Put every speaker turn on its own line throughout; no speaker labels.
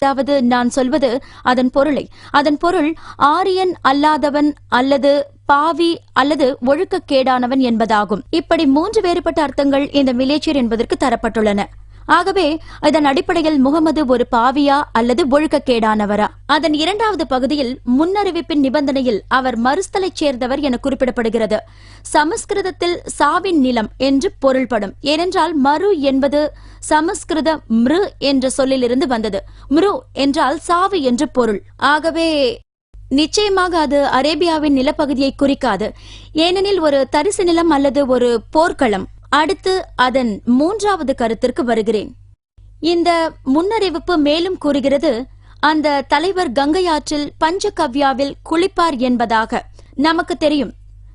அதாவது நான் சொல்வது அதன் பொருளை. அதன் பொருள் ஆரியன் அல்லாதவன் அல்லது பாவி அல்லது ஒழுக்கக்கேடானவன் என்பதாகும். இப்படி மூன்று வேறுபட்ட அர்த்தங்கள் இந்த மிலேச்சியர் என்பதற்கு தரப்பட்டுள்ளன. ஆகவே இதன் அடிப்படையில் முகமது ஒரு பாவியா அல்லது ஒழுக்கக்கேடானவரா? அதன் இரண்டாவது பகுதியில் முன்னறிவிப்பின் நிபந்தனையில் அவர் மறுஸ்தலைச் சேர்ந்தவர் என குறிப்பிடப்படுகிறது. சமஸ்கிருதத்தில் சாவின் நிலம் என்று பொருள்படும். ஏனென்றால் மறு என்பது சமஸ்கிருத மிரு என்ற சொல்லிலிருந்து வந்தது. மிரு என்றால் சாவு என்று பொருள். ஆகவே நிச்சயமாக அது அரேபியாவின் நிலப்பகுதியை குறிக்காது. ஏனெனில் ஒரு தரிசு நிலம் அல்லது ஒரு போர்க்களம். அடுத்து அதன் மூன்றாவது கருத்திற்கு வருகிறேன். இந்த முன்னறிவிப்பு மேலும் கூறுகிறது அந்த தலைவர் கங்கை ஆற்றில் பஞ்சகவ்யாவில் குளிப்பார் என்பதாக நமக்கு தெரியும்.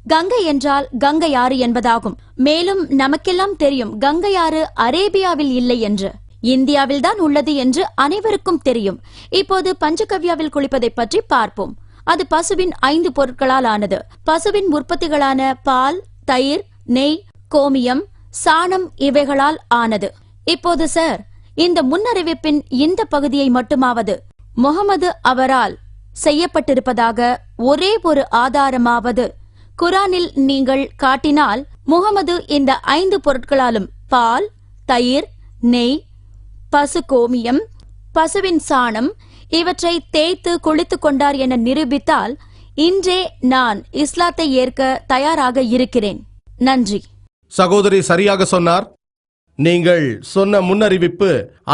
கங்கை என்றால் கங்கை ஆறு என்பதாகும். மேலும் நமக்கெல்லாம் தெரியும் கங்கை ஆறு அரேபியாவில் இல்லை என்று. இந்தியாவில் தான் உள்ளது என்று அனைவருக்கும் தெரியும். இப்போது பஞ்சகவ்யாவில் குளிப்பதை பற்றி பார்ப்போம். அது பசுவின் ஐந்து பொருட்களால் ஆனது. பசுவின் உற்பத்திகளான பால் தயிர் நெய் கோமியம் சாணம் இவைகளால் ஆனது. இப்போது சார் இந்த முன்னறிவிப்பின் இந்த பகுதியை மட்டுமாவது முகமது அவரால் செய்யப்பட்டிருப்பதாக ஒரே ஒரு ஆதாரமாவது குரானில் நீங்கள் காட்டினால் முகமது இந்த ஐந்து பொருட்களாலும் பால் தயிர் நெய் பசு கோமியம் பசுவின் சாணம் இவற்றை தேய்த்து குளித்துக் கொண்டார் என நிரூபித்தால் இன்றே நான் இஸ்லாத்தை ஏற்க தயாராக இருக்கிறேன். நன்றி.
சகோதரி சரியாக சொன்னார். நீங்கள் சொன்ன முன்னறிவிப்பு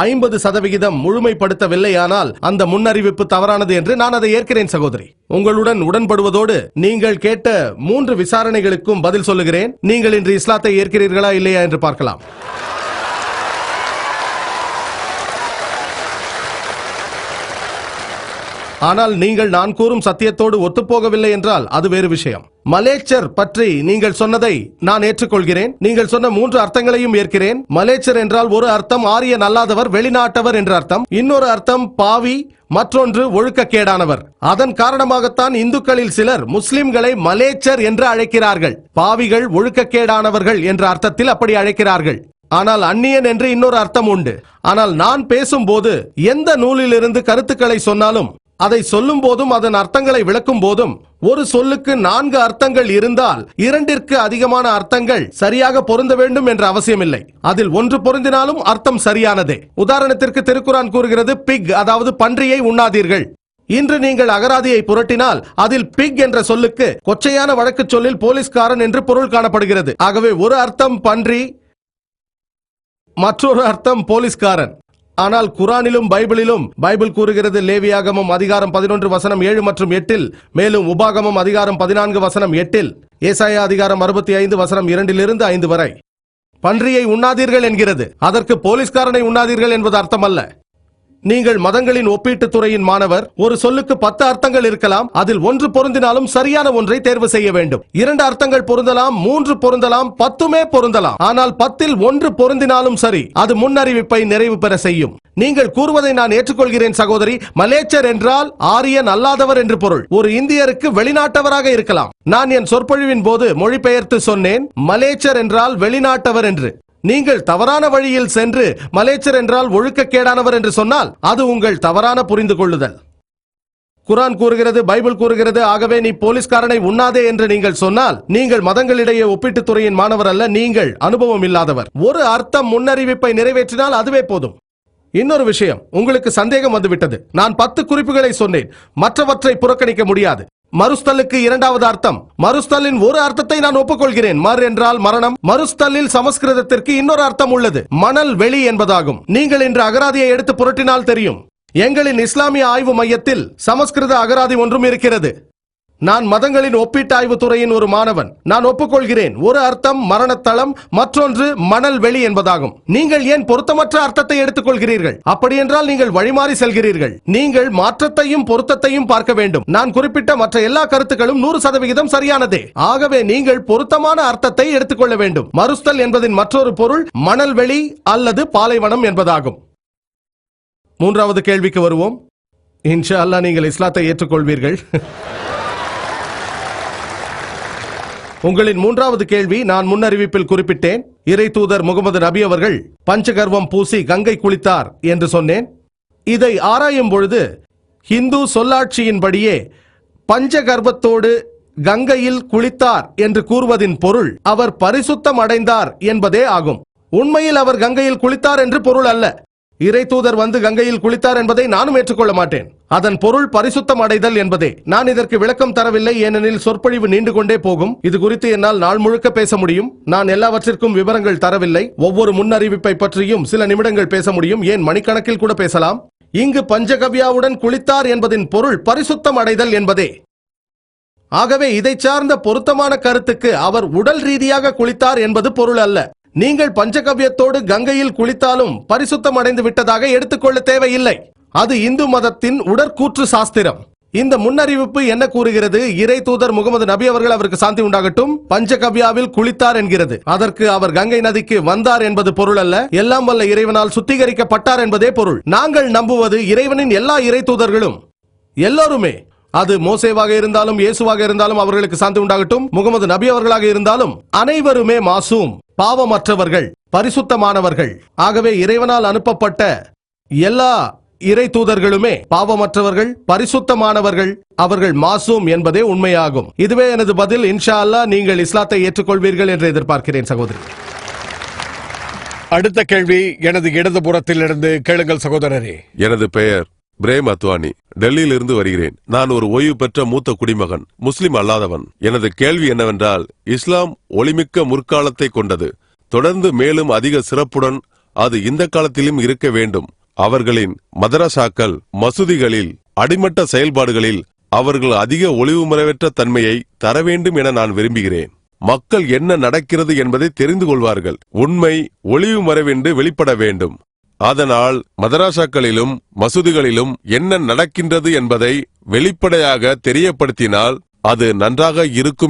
ஐம்பது சதவிகிதம் முழுமைப்படுத்தவில்லையானால் அந்த முன்னறிவிப்பு தவறானது என்று நான் அதை ஏற்கிறேன் சகோதரி. உங்களுடன் உடன்படுவதோடு நீங்கள் கேட்ட மூன்று விசாரணைகளுக்கும் பதில் சொல்லுகிறேன். நீங்கள் இன்று இஸ்லாத்தை ஏற்கிறீர்களா இல்லையா என்று பார்க்கலாம். ஆனால் நீங்கள் நான் கூறும் சத்தியத்தோடு ஒத்துப்போகவில்லை என்றால் அது வேறு விஷயம். மலேச்சர் பற்றி நீங்கள் சொன்னதை நான் ஏற்றுக்கொள்கிறேன். நீங்கள் சொன்ன மூன்று அர்த்தங்களையும் ஏற்கிறேன். மலேச்சர் என்றால் ஒரு அர்த்தம் ஆரியன் அல்லாதவர் வெளிநாட்டவர் என்ற அர்த்தம். இன்னொரு அர்த்தம் பாவி மற்றொன்று ஒழுக்கக்கேடானவர். அதன் காரணமாகத்தான் இந்துக்களில் சிலர் முஸ்லிம்களை மலேச்சர் என்று அழைக்கிறார்கள். பாவிகள் ஒழுக்கக்கேடானவர்கள் என்ற அர்த்தத்தில் அப்படி அழைக்கிறார்கள். ஆனால் அந்நியன் என்று இன்னொரு அர்த்தம் உண்டு. ஆனால் நான் பேசும்போது எந்த நூலிலிருந்து கருத்துக்களை சொன்னாலும் அதை சொல்லும் போதும் அதன் அர்த்தங்களை விளக்கும் போதும் ஒரு சொல்லுக்கு நான்கு அர்த்தங்கள் இருந்தால் இரண்டிற்கு அதிகமான அர்த்தங்கள் சரியாக பொருந்த வேண்டும் என்ற அவசியமில்லை. அதில் ஒன்று பொருந்தினாலும் அர்த்தம் சரியானதே. உதாரணத்திற்கு திருக்குறான் கூறுகிறது பிக் அதாவது பன்றியை உண்ணாதீர்கள். இன்று நீங்கள் அகராதியை புரட்டினால் அதில் பிக் என்ற சொல்லுக்கு கொச்சையான வழக்குச் சொல்லில் போலீஸ்காரன் என்று பொருள் காணப்படுகிறது. ஆகவே ஒரு அர்த்தம் பன்றி மற்றொரு அர்த்தம் போலீஸ்காரன். ஆனால் குரானிலும் பைபிளிலும் பைபிள் கூறுகிறது லேவியாகமம் அதிகாரம் பதினொன்று வசனம் ஏழு மற்றும் எட்டில் மேலும் உபாகமம் அதிகாரம் பதினான்கு வசனம் எட்டில் ஏசாயா அதிகாரம் அறுபத்தி ஐந்து வசனம் இரண்டிலிருந்து ஐந்து வரை. பன்றியை உண்ணாதீர்கள் என்கிறது. அதற்கு போலீஸ்காரனை உண்ணாதீர்கள் என்பது அர்த்தமல்ல. நீங்கள் மதங்களின் ஒப்பீட்டுத் துறையின் மாணவர் ஒரு சொல்லுக்கு பத்து அர்த்தங்கள் இருக்கலாம் அதில் ஒன்று பொருந்தினாலும் சரியான ஒன்றை தேர்வு செய்ய வேண்டும். இரண்டு அர்த்தங்கள் பொருந்தலாம் மூன்று பொருந்தலாம் பத்துமே பொருந்தலாம். ஆனால் பத்தில் ஒன்று பொருந்தினாலும் சரி அது முன்னறிவிப்பை நிறைவு பெற செய்யும். நீங்கள் கூறுவதை நான் ஏற்றுக்கொள்கிறேன் சகோதரி மலேச்சர் என்றால் ஆரியன் அல்லாதவர் என்று பொருள். ஒரு இந்தியருக்கு வெளிநாட்டவராக இருக்கலாம். நான் என் சொற்பொழிவின் போது மொழிபெயர்த்து சொன்னேன் மலேச்சர் என்றால் வெளிநாட்டவர் என்று. நீங்கள் தவறான வழியில் சென்று மலேச்சர் என்றால் ஒழுக்கக்கேடானவர் என்று சொன்னால் அது உங்கள் தவறான புரிந்து கொள்ளுதல் குரான் கூறுகிறது பைபிள் கூறுகிறது ஆகவே நீ போலீஸ்காரனை உண்ணாதே என்று நீங்கள் சொன்னால் நீங்கள் மதங்களிடையே ஒப்பீட்டுத் துறையின் மாணவர் அல்ல நீங்கள் அனுபவம் இல்லாதவர். ஒரு அர்த்தம் முன்னறிவிப்பை நிறைவேற்றினால் அதுவே போதும். இன்னொரு விஷயம் உங்களுக்கு சந்தேகம் வந்துவிட்டது. நான் பத்து குறிப்புகளை சொன்னேன். மற்றவற்றை புறக்கணிக்க முடியாது. மறுஸ்தலுக்கு இரண்டாவது அர்த்தம். மறுஸ்தலின் ஒரு அர்த்தத்தை நான் ஒப்புக்கொள்கிறேன். மர் என்றால் மரணம். மறுஸ்தலில் சமஸ்கிருதத்திற்கு இன்னொரு அர்த்தம் உள்ளது. மணல் வெளி என்பதாகும். நீங்கள் இன்று அகராதியை எடுத்து புரட்டினால் தெரியும். எங்களின் இஸ்லாமிய ஆய்வு மையத்தில் சமஸ்கிருத அகராதி ஒன்றும் இருக்கிறது. நான் மதங்களின் ஒப்பீட்டாய்வு துறையின் ஒரு மாணவன். நான் ஒப்புக்கொள்கிறேன். ஒரு அர்த்தம் மரணத்தளம் மற்றொன்று மணல் வெளி என்பதாகும். நீங்கள் ஏன் பொருத்தமற்ற அர்த்தத்தை எடுத்துக்கொள்கிறீர்கள்? அப்படியென்றால் நீங்கள் வழிமாறி செல்கிறீர்கள். நீங்கள் மாற்றத்தையும் பொருத்தத்தையும் பார்க்க வேண்டும். நான் குறிப்பிட்ட மற்ற எல்லா கருத்துக்களும் நூறு சதவிகிதம் சரியானதே. ஆகவே நீங்கள் பொருத்தமான அர்த்தத்தை எடுத்துக்கொள்ள வேண்டும். மறுஸ்தல் என்பதின் மற்றொரு பொருள் மணல் வெளி அல்லது பாலைவனம் என்பதாகும். மூன்றாவது கேள்விக்கு வருவோம். இன்ஷா அல்லாஹ் நீங்கள் இஸ்லாத்தை ஏற்றுக்கொள்வீர்கள். உங்களின் மூன்றாவது கேள்வி நான் முன்னறிவிப்பில் குறிப்பிட்டேன். இறை தூதர் முகமது நபி அவர்கள் பஞ்சகர்வம் பூசி கங்கை குளித்தார் என்று சொன்னேன். இதை ஆராயும் பொழுது ஹிந்து சொல்லாட்சியின்படியே பஞ்சகர்வத்தோடு கங்கையில் குளித்தார் என்று கூறுவதின் பொருள் அவர் பரிசுத்தம் அடைந்தார் என்பதே ஆகும். உண்மையில் அவர் கங்கையில் குளித்தார் என்று பொருள் அல்ல. இறை தூதர் வந்து கங்கையில் குளித்தார் என்பதை நானும் ஏற்றுக்கொள்ள மாட்டேன். அதன் பொருள் பரிசுத்தம் அடைதல் என்பதே. நான் இதற்கு விளக்கம் தரவில்லை ஏனெனில் சொற்பொழிவு நீண்டு கொண்டே போகும். இது குறித்து என்னால் நாள் முழுக்க பேச முடியும். நான் எல்லாவற்றிற்கும் விவரங்கள் தரவில்லை. ஒவ்வொரு முன்னறிவிப்பை பற்றியும் சில நிமிடங்கள் பேச முடியும். ஏன் மணிக்கணக்கில் கூட பேசலாம்? இங்கு பஞ்சகவ்யாவுடன் குளித்தார் என்பதின் பொருள் பரிசுத்தம் அடைதல் என்பதே. ஆகவே இதை சார்ந்த பொருத்தமான கருத்துக்கு அவர் உடல் ரீதியாக குளித்தார் என்பது பொருள் அல்ல. நீங்கள் பஞ்சகவ்யத்தோடு கங்கையில் குளித்தாலும் பரிசுத்தம் அடைந்து விட்டதாக எடுத்துக்கொள்ள தேவையில்லை. அது இந்து மதத்தின் உடற்கூற்று சாஸ்திரம். இந்த முன்னறிவிப்பு என்ன கூறுகிறது? இறை தூதர் முகமது நபி அவர்கள் அவருக்கு சாந்தி உண்டாகட்டும். பஞ்சகவ்யாவில் குளித்தார் என்கிறது. அதற்கு அவர் கங்கை நதிக்கு வந்தார் என்பது பொருள் அல்ல. எல்லாம் வல்ல இறைவனால் சுத்திகரிக்கப்பட்டார் என்பதே பொருள். நாங்கள் நம்புவது இறைவனின் எல்லா இறை தூதர்களும். எல்லோருமே. அது மோசேவாக இருந்தாலும் இயேசுவாக இருந்தாலும் அவர்களுக்கு சாந்தி உண்டாகட்டும். முகமது நபி அவர்களாக இருந்தாலும் அனைவருமே மாசூம். பாவமற்றவர்கள் பரிசுத்தமானவர்கள். ஆகவே இறைவனால் அனுப்பப்பட்ட எல்லா இறை தூதர்களுமே பாவமற்றவர்கள் பரிசுத்தமானவர்கள் அவர்கள் மாசூம் என்பதே உண்மையாகும். இதுவே எனது பதில். இன்ஷா அல்லாஹ் நீங்கள் இஸ்லாத்தை ஏற்றுக்கொள்வீர்கள் என்று எதிர்பார்க்கிறேன் சகோதரி.
அடுத்த கேள்வி எனது இடதுபுறத்திலிருந்து கேளுங்கள் சகோதரரே.
எனது பெயர் பிரேம் அத்வானி. டெல்லியிலிருந்து வருகிறேன். நான் ஒரு ஓய்வு பெற்ற மூத்த குடிமகன் முஸ்லிம் அல்லாதவன். எனது கேள்வி என்னவென்றால் இஸ்லாம் ஒளிமிக்க முற்காலத்தை கொண்டது. தொடர்ந்து மேலும் அதிக சிறப்புடன் அது இந்த காலத்திலும் இருக்க வேண்டும். அவர்களின் மதரசாக்கள் மசூதிகளில் அடிமட்ட செயல்பாடுகளில் அவர்கள் அதிக ஒளிவுமுறைவற்ற தன்மையை தர வேண்டும் என நான் விரும்புகிறேன். மக்கள் என்ன நடக்கிறது என்பதை தெரிந்து கொள்வார்கள். உண்மை ஒளிவு மறைவென்று வெளிப்பட வேண்டும். அதனால் மதராசாக்களிலும் மசூதிகளிலும் என்ன நடக்கின்றது என்பதை வெளிப்படையாக தெரியப்படுத்தினால் அது நன்றாக இருக்கும்